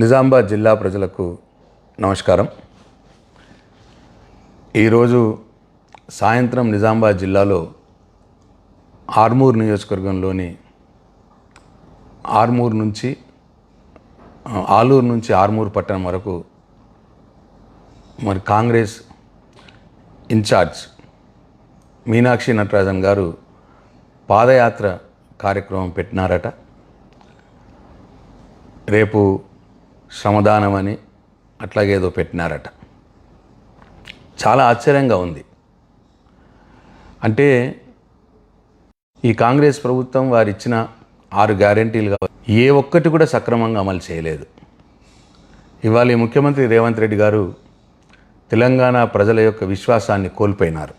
నిజామాబాద్ జిల్లా ప్రజలకు నమస్కారం. ఈరోజు సాయంత్రం నిజామాబాద్ జిల్లాలో ఆర్మూర్ నియోజకవర్గంలోని ఆర్మూర్ నుంచి ఆలూరు నుంచి ఆర్మూర్ పట్టణం వరకు మరి కాంగ్రెస్ ఇన్ఛార్జ్ మీనాక్షి నటరాజన్ గారు పాదయాత్ర కార్యక్రమం పెట్టినారట. రేపు శ్రమదానం అని అట్లాగే ఏదో పెట్టినారట. చాలా ఆశ్చర్యంగా ఉంది. అంటే ఈ కాంగ్రెస్ ప్రభుత్వం వారు ఇచ్చిన ఆరు గ్యారంటీలు ఏ ఒక్కటి కూడా సక్రమంగా అమలు చేయలేదు. ఇవాళ ఈ ముఖ్యమంత్రి రేవంత్ రెడ్డి గారు తెలంగాణ ప్రజల యొక్క విశ్వాసాన్ని కోల్పోయినారు.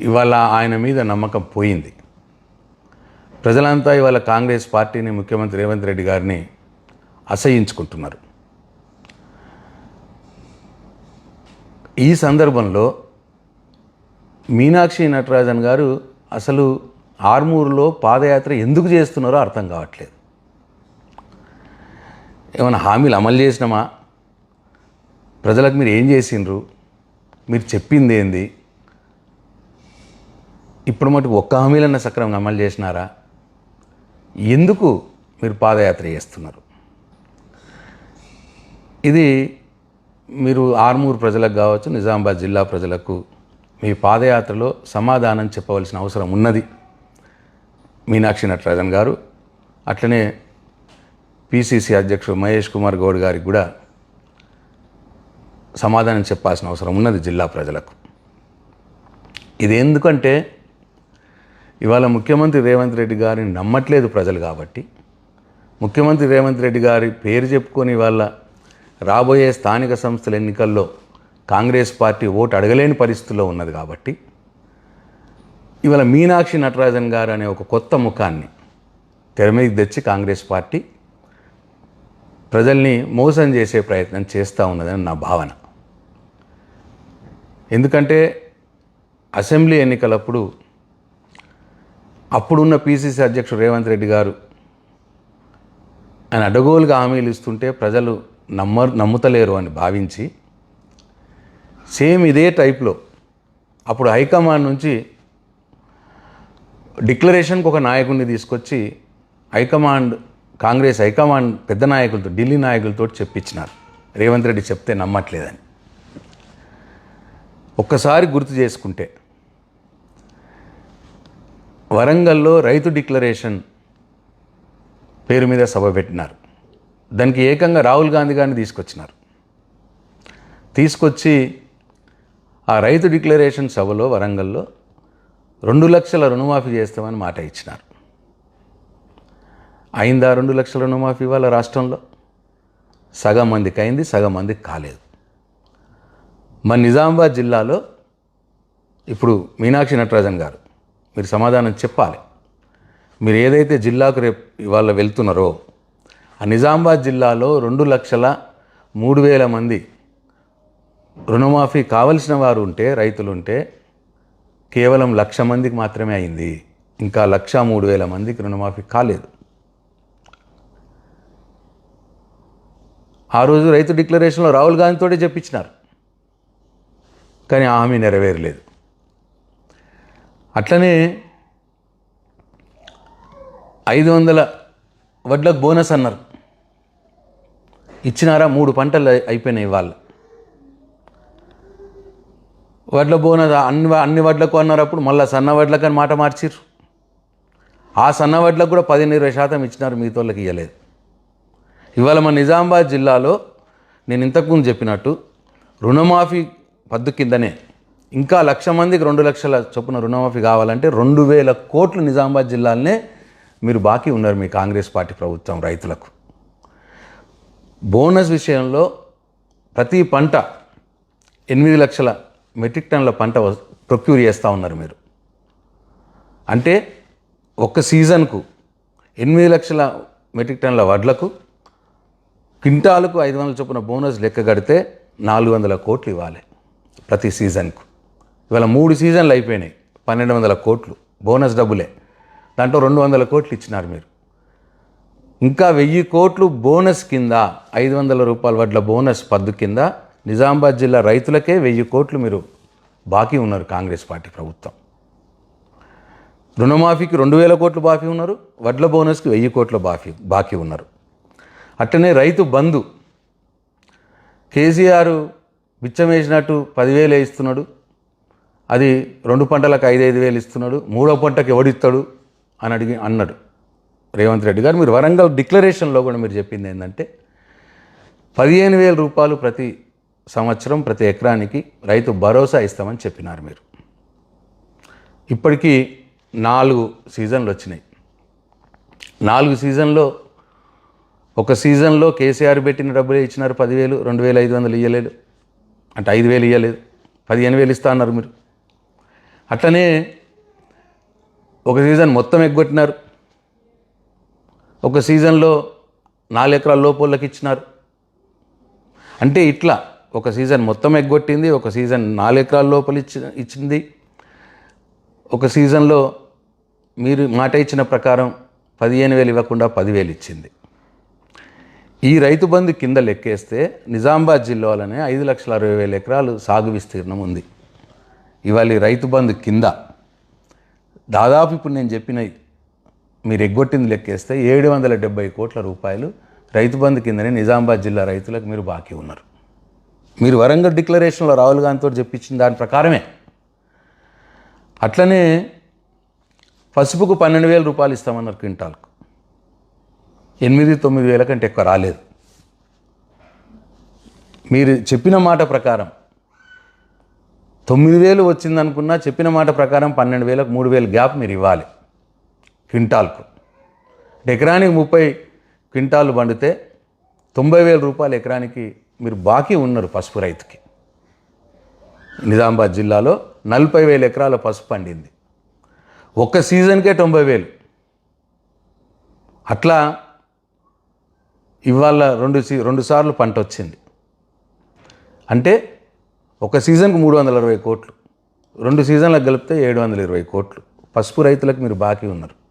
ఇవాళ ఆయన మీద నమ్మకం పోయింది. ప్రజలంతా ఇవాళ కాంగ్రెస్ పార్టీని ముఖ్యమంత్రి రేవంత్ రెడ్డి గారిని అసహించుకుంటున్నారు. ఈ సందర్భంలో మీనాక్షి నటరాజన్ గారు అసలు ఆర్మూరులో పాదయాత్ర ఎందుకు చేస్తున్నారో అర్థం కావట్లేదు. ఏమైనా హామీలు అమలు చేసినామా? ప్రజలకు మీరు ఏం చేసిండ్రు? మీరు చెప్పింది ఏంది? ఇప్పుడు మటుకు ఒక్క హామీలన్న సక్రమంగా అమలు చేసినారా? ఎందుకు మీరు పాదయాత్ర చేస్తున్నారు? ఇది మీరు ఆర్మూర్ ప్రజలకు కావచ్చు నిజామాబాద్ జిల్లా ప్రజలకు మీ పాదయాత్రలో సమాధానం చెప్పవలసిన అవసరం ఉన్నది. మీనాక్షి నటరాజన్ గారు అట్లనే పిసిసి అధ్యక్షుడు మహేష్ కుమార్ గౌడ్ గారికి కూడా సమాధానం చెప్పాల్సిన అవసరం ఉన్నది జిల్లా ప్రజలకు. ఇది ఎందుకంటే ఇవాళ ముఖ్యమంత్రి రేవంత్ రెడ్డి గారిని నమ్మట్లేదు ప్రజలు కాబట్టి ముఖ్యమంత్రి రేవంత్ రెడ్డి గారి పేరు చెప్పుకొని వాళ్ళ రాబోయే స్థానిక సంస్థల ఎన్నికల్లో కాంగ్రెస్ పార్టీ ఓటు అడగలేని పరిస్థితుల్లో ఉన్నది కాబట్టి ఇవాళ మీనాక్షి నటరాజన్ గారు అనే ఒక కొత్త ముఖాన్ని తెర తెచ్చి కాంగ్రెస్ పార్టీ ప్రజల్ని మోసం చేసే ప్రయత్నం చేస్తూ ఉన్నదని నా భావన. ఎందుకంటే అసెంబ్లీ ఎన్నికలప్పుడు అప్పుడున్న పీసీసీ అధ్యక్షుడు రేవంత్ రెడ్డి గారు ఆయన అడగోలుగా హామీలు ఇస్తుంటే ప్రజలు నమ్మ నమ్ముతలేరు అని భావించి సేమ్ ఇదే టైప్లో అప్పుడు హైకమాండ్ నుంచి డిక్లరేషన్కి ఒక నాయకుడిని తీసుకొచ్చి హైకమాండ్ కాంగ్రెస్ హైకమాండ్ పెద్ద నాయకులతో ఢిల్లీ నాయకులతో చెప్పించినారు. రేవంత్ రెడ్డి చెప్తే నమ్మట్లేదని. ఒక్కసారి గుర్తు చేసుకుంటే వరంగల్లో రైతు డిక్లరేషన్ పేరు మీద సభ పెట్టినారు. దానికి ఏకంగా రాహుల్ గాంధీ గారిని తీసుకొచ్చినారు. తీసుకొచ్చి ఆ రైతు డిక్లరేషన్ సభలో వరంగల్లో రెండు లక్షల రుణమాఫీ చేస్తామని మాట ఇచ్చినారు. అయిందా రెండు లక్షల రుణమాఫీ ఇవాళ రాష్ట్రంలో? సగం మందికి అయింది సగం మందికి కాలేదు. మన నిజామాబాద్ జిల్లాలో ఇప్పుడు మీనాక్షి నటరాజన్ గారు మీరు సమాధానం చెప్పాలి. మీరు ఏదైతే జిల్లాకు రేపు ఇవాళ వెళ్తున్నారో నిజామాబాద్ జిల్లాలో రెండు లక్షల మూడు వేల మంది రుణమాఫీ కావలసిన వారు ఉంటే రైతులు ఉంటే కేవలం లక్ష మందికి మాత్రమే అయింది. ఇంకా లక్ష మూడు వేల మందికి రుణమాఫీ కాలేదు. ఆ రోజు రైతు డిక్లరేషన్లో రాహుల్ గాంధీతోటే చెప్పించినారు. కానీ ఆ హామీ నెరవేరలేదు. అట్లనే ఐదు వందల వడ్లకు బోనస్ అన్నారు. ఇచ్చినారా? మూడు పంటలు అయిపోయినాయి వాళ్ళు వడ్ల బోనస్ అన్ని అన్ని వడ్లకు అన్నారు అప్పుడు మళ్ళీ సన్న వడ్లకు అని మాట మార్చిర్రు. ఆ సన్న వడ్లకు కూడా పదిహేను ఇరవై శాతం ఇచ్చినారు మిగతా వాళ్ళకి ఇవ్వలేదు ఇవాళ మన నిజామాబాద్ జిల్లాలో నేను ఇంతకుముందు చెప్పినట్టు రుణమాఫీ పద్దు కిందనే ఇంకా లక్ష మందికి రెండు లక్షల చొప్పున రుణమాఫీ కావాలంటే రెండు వేల కోట్లు నిజామాబాద్ జిల్లాలనే మీరు బాకీ ఉన్నారు మీ కాంగ్రెస్ పార్టీ ప్రభుత్వం రైతులకు. బోనస్ విషయంలో ప్రతి పంట ఎనిమిది లక్షల మెట్రిక్ టన్నుల పంట ప్రొక్యూర్ చేస్తూ ఉన్నారు మీరు. అంటే ఒక సీజన్కు ఎనిమిది లక్షల మెట్రిక్ టన్నుల వడ్లకు క్వింటాలకు ఐదు వందల చొప్పున బోనస్ లెక్క కడితే నాలుగు వందల కోట్లు ఇవ్వాలి ప్రతి సీజన్కు. ఇవాళ మూడు సీజన్లు అయిపోయినాయి పన్నెండు వందల కోట్లు బోనస్ డబ్బులే. దాంట్లో రెండు వందల కోట్లు ఇచ్చినారు మీరు. ఇంకా వెయ్యి కోట్లు బోనస్ కింద ఐదు వందల రూపాయల వడ్ల బోనస్ పద్దు కింద నిజామాబాద్ జిల్లా రైతులకే వెయ్యి కోట్లు మీరు బాకీ ఉన్నారు కాంగ్రెస్ పార్టీ ప్రభుత్వం. రుణమాఫీకి రెండు వేల కోట్లు బాకీ ఉన్నారు వడ్ల బోనస్కి వెయ్యి కోట్ల బాకీ బాకీ ఉన్నారు. అట్లనే రైతు బంధు కేసీఆర్ బిచ్చం వేసినట్టు పదివేలు ఇస్తున్నాడు అది రెండు పంటలకు ఐదు ఐదు వేలు ఇస్తున్నాడు మూడో పంటకు ఎవడిస్తాడు అని అడిగి అన్నాడు. రేవంత్ రెడ్డి గారు మీరు వరంగల్ డిక్లరేషన్లో కూడా మీరు చెప్పింది ఏంటంటే పదిహేను వేల రూపాయలు ప్రతి సంవత్సరం ప్రతి ఎకరానికి రైతు భరోసా ఇస్తామని చెప్పినారు మీరు. ఇప్పటికీ నాలుగు సీజన్లు వచ్చినాయి. నాలుగు సీజన్లో ఒక సీజన్లో కేసీఆర్ పెట్టిన డబ్బులే ఇచ్చినారు పదివేలు రెండు వేల ఐదు వందలు ఇవ్వలేదు అంటే ఐదు వేలు ఇవ్వలేదు పదిహేను వేలు ఇస్తా అన్నారు మీరు. అట్లనే ఒక సీజన్ మొత్తం ఎగ్గొట్టినారు. ఒక సీజన్లో నాలుగు ఎకరాల లోపలకి ఇచ్చినారు. అంటే ఇట్లా ఒక సీజన్ మొత్తం ఎగ్గొట్టింది ఒక సీజన్ నాలుగు ఎకరాల లోపల ఇచ్చి ఇచ్చింది. ఒక సీజన్లో మీరు మాట ఇచ్చిన ప్రకారం పదిహేను వేలు ఇవ్వకుండా పదివేలు ఇచ్చింది. ఈ రైతు బంధు కింద లెక్కేస్తే నిజామాబాద్ జిల్లాలోనే ఐదు లక్షల అరవై వేల ఎకరాలు సాగు విస్తీర్ణం ఉంది. ఇవాళ రైతు బంధు కింద దాదాపు ఇప్పుడు నేను చెప్పిన మీరు ఎగ్గొట్టింది లెక్కేస్తే ఏడు వందల డెబ్బై కోట్ల రూపాయలు రైతు బంధు కిందనే నిజామాబాద్ జిల్లా రైతులకు మీరు బాకీ ఉన్నారు. మీరు వరంగల్ డిక్లరేషన్లో రాహుల్ గాంధీతో చెప్పించిన దాని ప్రకారమే. అట్లనే పసుపుకు పన్నెండు వేల రూపాయలు ఇస్తామన్నారు క్వింటాల్కు. ఎనిమిది తొమ్మిది వేల కంటే ఎక్కువ రాలేదు. మీరు చెప్పిన మాట ప్రకారం తొమ్మిది వేలు వచ్చిందనుకున్నా చెప్పిన మాట ప్రకారం పన్నెండు వేలకు మూడు వేలు గ్యాప్ మీరు ఇవ్వాలి. క్వింటాల్కు. ఎకరానికి ముప్పై క్వింటాలు పండితే తొంభై వేల రూపాయలు ఎకరానికి మీరు బాకీ ఉన్నారు పసుపు రైతుకి. నిజామాబాద్ జిల్లాలో నలభై వేల ఎకరాల పసుపు పండింది. ఒక్క సీజన్కే తొంభై వేలు. అట్లా ఇవాళ రెండు సీ రెండు సార్లు పంట వచ్చింది. అంటే ఒక సీజన్కి మూడు వందల అరవై కోట్లు. రెండు సీజన్లకు కలిపితే ఏడు వందల ఇరవై కోట్లు. పసుపు రైతులకు మీరు బాకీ ఉన్నారు.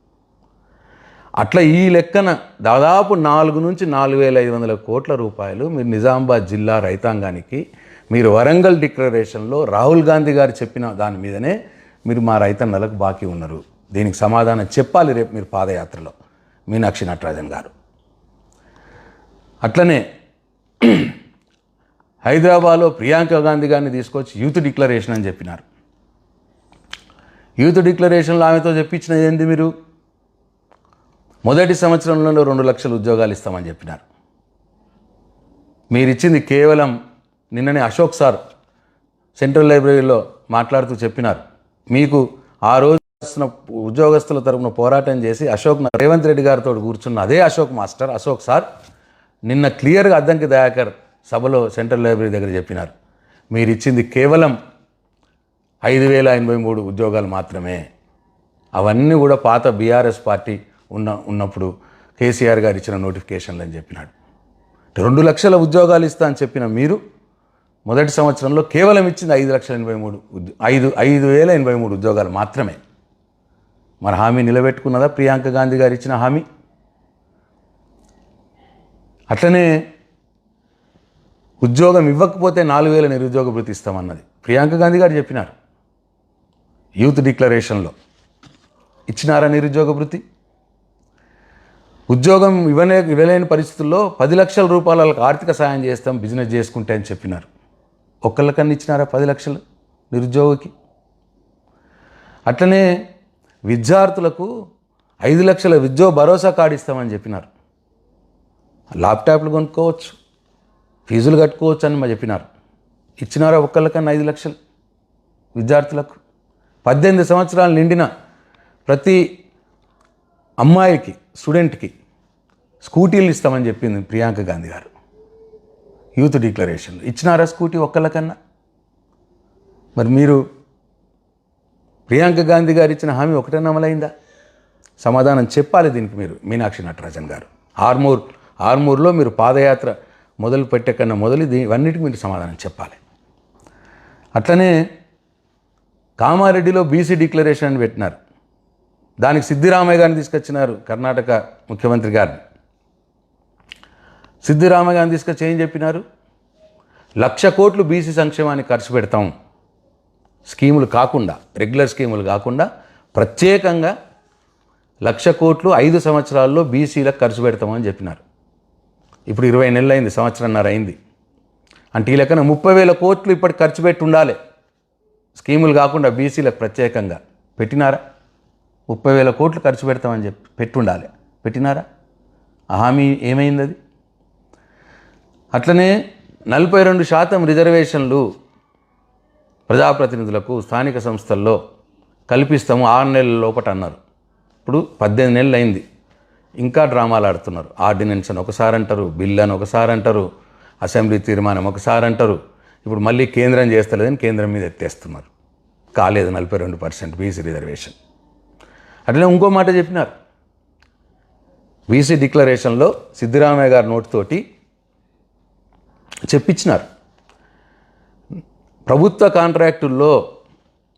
అట్లా ఈ లెక్కన దాదాపు నాలుగు నుంచి నాలుగు వేల ఐదు వందల కోట్ల రూపాయలు మీరు నిజామాబాద్ జిల్లా రైతాంగానికి మీరు వరంగల్ డిక్లరేషన్లో రాహుల్ గాంధీ గారు చెప్పిన దాని మీదనే మీరు మా రైతన్నలకు బాకీ ఉన్నారు. దీనికి సమాధానం చెప్పాలి రేపు మీరు పాదయాత్రలో. మీనాక్షి నటరాజన్ గారు. అట్లనే హైదరాబాద్లో ప్రియాంక గాంధీ గారిని తీసుకొచ్చి యూత్ డిక్లరేషన్ అని చెప్పినారు. యూత్ డిక్లరేషన్లో ఆమెతో చెప్పించినది ఏంది మీరు? మొదటి సంవత్సరంలో రెండు లక్షల ఉద్యోగాలు ఇస్తామని చెప్పినారు. మీరిచ్చింది కేవలం నిన్ననే అశోక్ సార్ సెంట్రల్ లైబ్రరీలో మాట్లాడుతూ చెప్పినారు. మీకు ఆ రోజు ఉద్యోగస్తుల తరపున పోరాటం చేసి అశోక్ రేవంత్ రెడ్డి గారితో కూర్చున్న అదే అశోక్ మాస్టర్ అశోక్ సార్ నిన్న క్లియర్గా అద్దంకి దయాకర్ సభలో సెంట్రల్ లైబ్రరీ దగ్గర చెప్పినారు. మీరు ఇచ్చింది కేవలం ఐదు వేల ఎనభై మూడు ఉద్యోగాలు మాత్రమే. అవన్నీ కూడా పాత బీఆర్ఎస్ పార్టీ ఉన్న ఉన్నప్పుడు కేసీఆర్ గారు ఇచ్చిన నోటిఫికేషన్లు అని చెప్పినాడు. రెండు లక్షల ఉద్యోగాలు ఇస్తా అని చెప్పిన మీరు మొదటి సంవత్సరంలో కేవలం ఇచ్చింది ఐదు లక్షల ఎనభై మూడు ఐదు ఐదు వేల ఎనభై మూడు ఉద్యోగాలు మాత్రమే. మరి హామీ నిలబెట్టుకున్నదా ప్రియాంక గాంధీ గారు ఇచ్చిన హామీ? అట్లనే ఉద్యోగం ఇవ్వకపోతే నాలుగు వేల నిరుద్యోగ భృతి ఇస్తామన్నది ప్రియాంక గాంధీ గారు చెప్పినారు. యూత్ డిక్లరేషన్లో ఇచ్చినారా నిరుద్యోగ భృతి? ఉద్యోగం ఇవ్వనే ఇవ్వలేని పరిస్థితుల్లో పది లక్షల రూపాయలకు ఆర్థిక సాయం చేస్తాం బిజినెస్ చేసుకుంటే అని చెప్పినారు. ఒక్కళ్ళకన్నా ఇచ్చినారా పది లక్షలు నిరుద్యోగికి? అట్లనే విద్యార్థులకు ఐదు లక్షల విద్యో భరోసా కార్డు ఇస్తామని చెప్పినారు. ల్యాప్టాప్లు కొనుక్కోవచ్చు ఫీజులు కట్టుకోవచ్చు అని మా చెప్పినారు. ఇచ్చినారా ఒక్కళ్ళకన్నా ఐదు లక్షలు విద్యార్థులకు? పద్దెనిమిది సంవత్సరాలు నిండిన ప్రతి అమ్మాయికి స్టూడెంట్కి స్కూటీలు ఇస్తామని చెప్పింది ప్రియాంక గాంధీ గారు. యూత్ డిక్లరేషన్ ఇచ్చినారా స్కూటీ ఒక్కళ్ళకన్నా? మరి మీరు ప్రియాంక గాంధీ గారు ఇచ్చిన హామీ ఒకటన్నా అమలైందా? సమాధానం చెప్పాలి దీనికి మీరు మీనాక్షి నటరాజన్ గారు. ఆర్మూర్ ఆర్మూర్లో మీరు పాదయాత్ర మొదలు పెట్టే కన్నా మొదలు దీ ఇవన్నిటికి మీరు సమాధానం చెప్పాలి. అట్లనే కామారెడ్డిలో బీసీ డిక్లరేషన్ అని పెట్టినారు. దానికి సిద్ధిరామయ్య గారిని తీసుకొచ్చినారు కర్ణాటక ముఖ్యమంత్రి గారిని. సిద్ధిరామయ్య తీసుకొచ్చి ఏం చెప్పినారు? లక్ష కోట్లు బీసీ సంక్షేమానికి ఖర్చు పెడతాం. స్కీములు కాకుండా రెగ్యులర్ స్కీములు కాకుండా ప్రత్యేకంగా లక్ష కోట్లు ఐదు సంవత్సరాల్లో బీసీలకు ఖర్చు పెడతామని చెప్పినారు. ఇప్పుడు ఇరవై నెలలు అయింది సంవత్సరంన్నర అయింది. అంటే ఈ లెక్కన ముప్పై వేల కోట్లు ఇప్పటికి ఖర్చు పెట్టి ఉండాలి. స్కీములు కాకుండా బీసీలకు ప్రత్యేకంగా పెట్టినారా? ముప్పై వేల కోట్లు ఖర్చు పెడతామని చెప్పి పెట్టుండాలి. పెట్టినారా? ఆ హామీ ఏమైంది అది అట్లనే నలభై రెండు శాతం రిజర్వేషన్లు ప్రజాప్రతినిధులకు స్థానిక సంస్థల్లో కల్పిస్తాము ఆరు నెలల లోపట అన్నారు. ఇప్పుడు పద్దెనిమిది నెలలు అయింది ఇంకా డ్రామాలు ఆడుతున్నారు. ఆర్డినెన్స్ అని ఒకసారి అంటారు బిల్ అని ఒకసారి అంటారు అసెంబ్లీ తీర్మానం ఒకసారి అంటారు ఇప్పుడు మళ్ళీ కేంద్రం చేస్తలేదని కేంద్రం మీద ఎత్తేస్తున్నారు. కాలేదు నలభై రెండు పర్సెంట్ బీసీ రిజర్వేషన్. అట్లనే ఇంకో మాట చెప్పినారు. బీసీ డిక్లరేషన్లో సిద్ధిరామయ్య గారి నోటితోటి చెప్పించినారు. ప్రభుత్వ కాంట్రాక్టుల్లో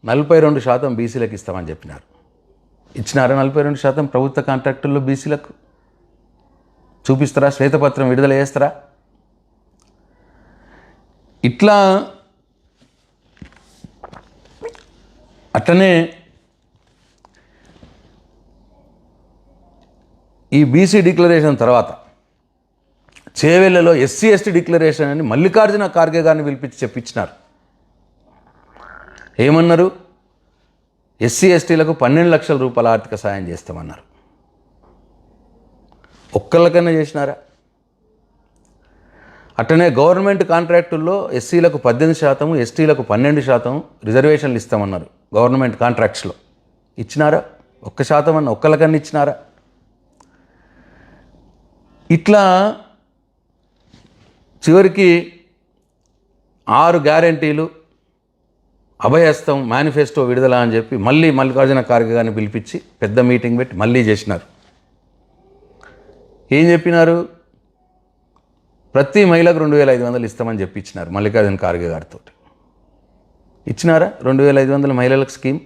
నలభై రెండు శాతం బీసీలకు ఇస్తామని చెప్పినారు. ఇచ్చినారు నలభై రెండు శాతం ప్రభుత్వ కాంట్రాక్టుల్లో బీసీలకు? చూపిస్తారా? శ్వేతపత్రం విడుదల చేస్తారా? ఇట్లా అట్లనే ఈ బీసీ డిక్లరేషన్ తర్వాత చేవెళ్ళలో ఎస్సీ ఎస్టీ డిక్లరేషన్ అని మల్లికార్జున ఖార్గే గారిని పిలిపించి చెప్పించినారు. ఏమన్నారు? ఎస్సీ ఎస్టీలకు పన్నెండు లక్షల రూపాయల ఆర్థిక సాయం చేస్తామన్నారు. ఒక్కళ్ళకన్నా చేసినారా? అట్టనే గవర్నమెంట్ కాంట్రాక్టుల్లో ఎస్సీలకు పద్దెనిమిది శాతం ఎస్టీలకు పన్నెండు శాతం రిజర్వేషన్లు ఇస్తామన్నారు గవర్నమెంట్ కాంట్రాక్ట్స్లో. ఇచ్చినారా? ఒక్క శాతం అన్న ఒక్కళ్ళకన్నా ఇచ్చినారా? ఇట్లా చివరికి ఆరు గ్యారంటీలు అభయస్తం మేనిఫెస్టో విడుదల అని చెప్పి మళ్ళీ మల్లికార్జున ఖార్గే గారిని పిలిపించి పెద్ద మీటింగ్ పెట్టి మళ్ళీ చేసినారు. ఏం చెప్పినారు? ప్రతి మహిళకు రెండు వేల ఐదు వందలు ఇస్తామని చెప్పి ఇచ్చినారు మల్లికార్జున ఖార్గే గారితో ఇచ్చినారా? రెండు వేల ఐదు వందల మహిళలకు స్కీమ్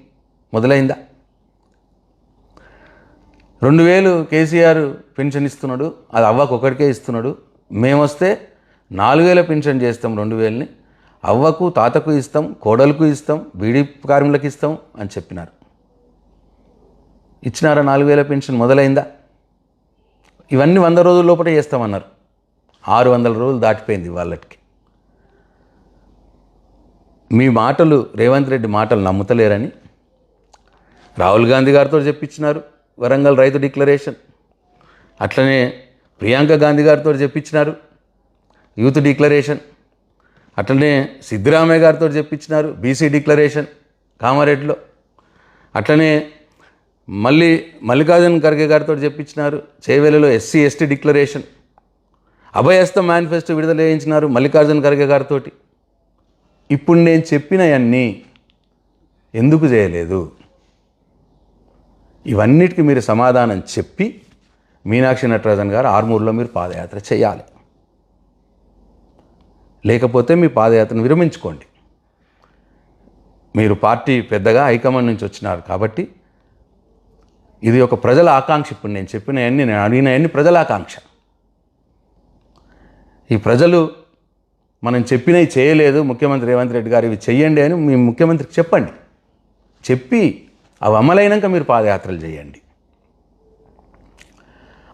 మొదలైందా? రెండు వేలు కేసీఆర్ పెన్షన్ ఇస్తున్నాడు అది అవ్వకు ఒకరికే ఇస్తున్నాడు. మేమొస్తే నాలుగు వేల పెన్షన్ చేస్తాం రెండు వేలని. అవ్వకు తాతకు ఇస్తాం కోడలకు ఇస్తాం బీడీ కార్మికులకు ఇస్తాం అని చెప్పినారు. ఇచ్చినారా నాలుగు వేల పెన్షన్ మొదలైందా? ఇవన్నీ వంద రోజుల లోపల చేస్తామన్నారు. ఆరు వందల రోజులు దాటిపోయింది వాళ్ళకి. మీ మాటలు రేవంత్ రెడ్డి మాటలు నమ్ముతలేరని రాహుల్ గాంధీ గారితో చెప్పించినారు. వరంగల్ రైతు డిక్లరేషన్. అట్లనే ప్రియాంక గాంధీ గారితో చెప్పించినారు. Youth declaration. అట్లనే సిద్ధరామయ్య గారితో చెప్పించినారు. బీసీ డిక్లరేషన్ కామారెడ్డిలో. అట్లనే మళ్ళీ మల్లికార్జున ఖర్గే గారితో చెప్పించినారు. చేవేలలో ఎస్సీ ఎస్టీ డిక్లరేషన్. అభయస్త మేనిఫెస్టో విడుదల చేయించినారు మల్లికార్జున ఖర్గే గారితో ఇప్పుడు నేను చెప్పినవన్నీ ఎందుకు చేయలేదు? ఇవన్నిటికీ మీరు సమాధానం చెప్పి మీనాక్షి నటరాజన్ గారు ఆర్మూర్లో మీరు పాదయాత్ర చేయాలి. లేకపోతే మీ పాదయాత్రను విరమించుకోండి. మీరు పార్టీ పెద్దగా హైకమాండ్ నుంచి వచ్చినారు కాబట్టి ఇది ఒక ప్రజల ఆకాంక్ష ఇప్పుడు నేను చెప్పినవన్నీ నేను అడిగినవన్నీ ప్రజల ఆకాంక్ష. ఈ ప్రజలు మనం చెప్పినవి చేయలేదు ముఖ్యమంత్రి రేవంత్ రెడ్డి గారు ఇవి చెయ్యండి అని మీ ముఖ్యమంత్రికి చెప్పండి. చెప్పి అవి అమలైనాక మీరు పాదయాత్రలు చేయండి.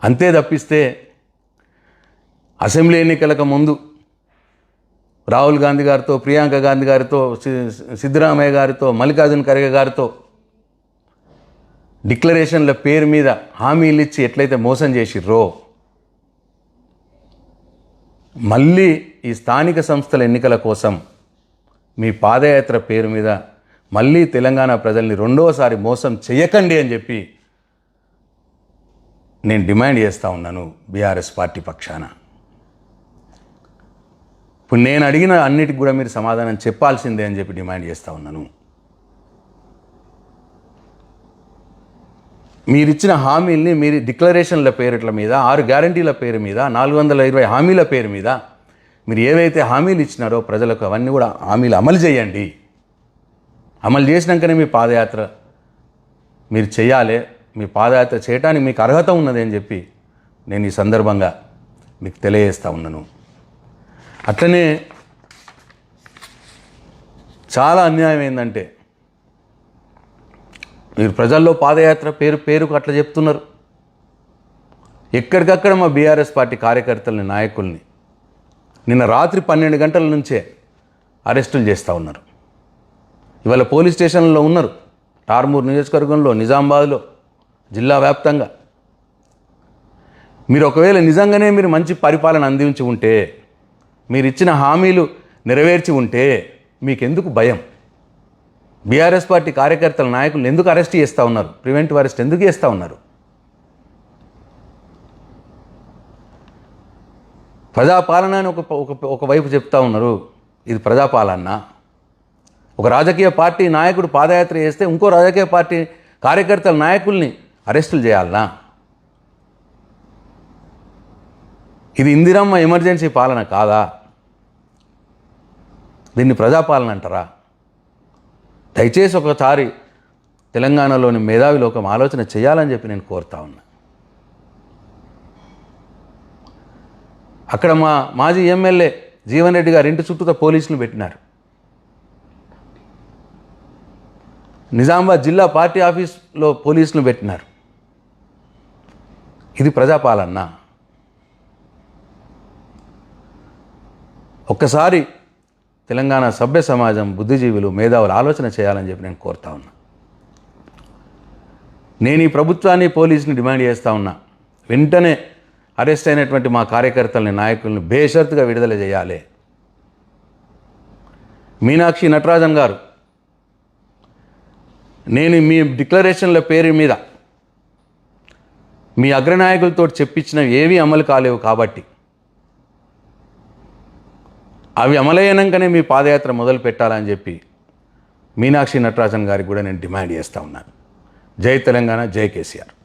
అంతే తప్పిస్తే అసెంబ్లీ ఎన్నికలకు ముందు రాహుల్ గాంధీ గారితో ప్రియాంక గాంధీ గారితో సి- సిద్ధరామయ్య గారితో మల్లికార్జున ఖర్గే గారితో డిక్లరేషన్ల పేరు మీద హామీలు ఇచ్చి ఎట్లయితే మోసం చేసిర్రో మళ్ళీ ఈ స్థానిక సంస్థల ఎన్నికల కోసం మీ పాదయాత్ర పేరు మీద మళ్ళీ తెలంగాణ ప్రజల్ని రెండోసారి మోసం చేయకండి అని చెప్పి నేను డిమాండ్ చేస్తూ ఉన్నాను బీఆర్ఎస్ పార్టీ పక్షాన. ఇప్పుడు నేను అడిగిన అన్నిటికి కూడా మీరు సమాధానం చెప్పాల్సిందే అని చెప్పి డిమాండ్ చేస్తూ ఉన్నాను. మీరిచ్చిన హామీల్ని మీరు డిక్లరేషన్ల పేరుట్ల మీద ఆరు గ్యారంటీల పేరు మీద నాలుగు వందల ఇరవై హామీల పేరు మీద మీరు ఏవైతే హామీలు ఇచ్చినారో ప్రజలకు అవన్నీ కూడా హామీలు అమలు చేయండి. అమలు చేసినాకనే మీ పాదయాత్ర మీరు చేయాలి. మీ పాదయాత్ర చేయడానికి మీకు అర్హత ఉన్నది అని చెప్పి నేను ఈ సందర్భంగా మీకు తెలియజేస్తా ఉన్నాను. అట్లనే చాలా అన్యాయం ఏంటంటే మీరు ప్రజల్లో పాదయాత్ర పేరు పేరుకు అట్లా చెప్తున్నారు. ఎక్కడికక్కడ మా బీఆర్ఎస్ పార్టీ కార్యకర్తలని నాయకుల్ని నిన్న రాత్రి పన్నెండు గంటల నుంచే అరెస్టులు చేస్తూ ఉన్నారు. ఇవాళ పోలీస్ స్టేషన్లో ఉన్నారు. టార్మూర్ నియోజకవర్గంలో నిజామాబాద్లో జిల్లా వ్యాప్తంగా. మీరు ఒకవేళ నిజంగానే మీరు మంచి పరిపాలన అందించి ఉంటే మీరు ఇచ్చిన హామీలు నెరవేర్చి ఉంటే మీకెందుకు భయం? బీఆర్ఎస్ పార్టీ కార్యకర్తల నాయకులను ఎందుకు అరెస్ట్ చేస్తూ ఉన్నారు? ప్రివెంటివ్ అరెస్ట్ ఎందుకు చేస్తూ ఉన్నారు? ప్రజాపాలన అని ఒక ఒక ఒకవైపు చెప్తా ఉన్నారు ఇది ప్రజాపాలన. ఒక రాజకీయ పార్టీ నాయకుడు పాదయాత్ర చేస్తే ఇంకో రాజకీయ పార్టీ కార్యకర్తల నాయకుల్ని అరెస్టులు చేయాలనా? ఇది ఇందిరమ్మ ఎమర్జెన్సీ పాలన కాదా? దీన్ని ప్రజాపాలన అంటారా? దయచేసి ఒకసారి తెలంగాణలోని మేధావి లోకం ఆలోచన చేయాలని చెప్పి నేను కోరుతా ఉన్నా. అక్కడ మా మాజీ ఎమ్మెల్యే జీవన్ రెడ్డి గారు ఇంటి చుట్టూతో పోలీసులు పెట్టినారు. నిజామాబాద్ జిల్లా పార్టీ ఆఫీస్లో పోలీసులు పెట్టినారు. ఇది ప్రజాపాలన. ఒక్కసారి తెలంగాణ సభ్య సమాజం బుద్ధిజీవులు మేధావులు ఆలోచన చేయాలని చెప్పి నేను కోరుతా ఉన్నా. నేను ఈ ప్రభుత్వాన్ని పోలీసుని డిమాండ్ చేస్తూ ఉన్నా. వెంటనే అరెస్ట్ అయినటువంటి మా కార్యకర్తలని నాయకుల్ని బేషరతుగా విడుదల చేయాలి. మీనాక్షి నటరాజన్ గారు నేను మీ డిక్లరేషన్ల పేరు మీద మీ అగ్రనాయకులతో చెప్పించినవి ఏవి అమలు కాలేవు కాబట్టి అవి అమలయ్యాక మీ పాదయాత్ర మొదలు పెట్టాలని చెప్పి మీనాక్షి నటరాజన్ గారికి కూడా నేను డిమాండ్ చేస్తూ ఉన్నాను. జై తెలంగాణ జై కేసీఆర్.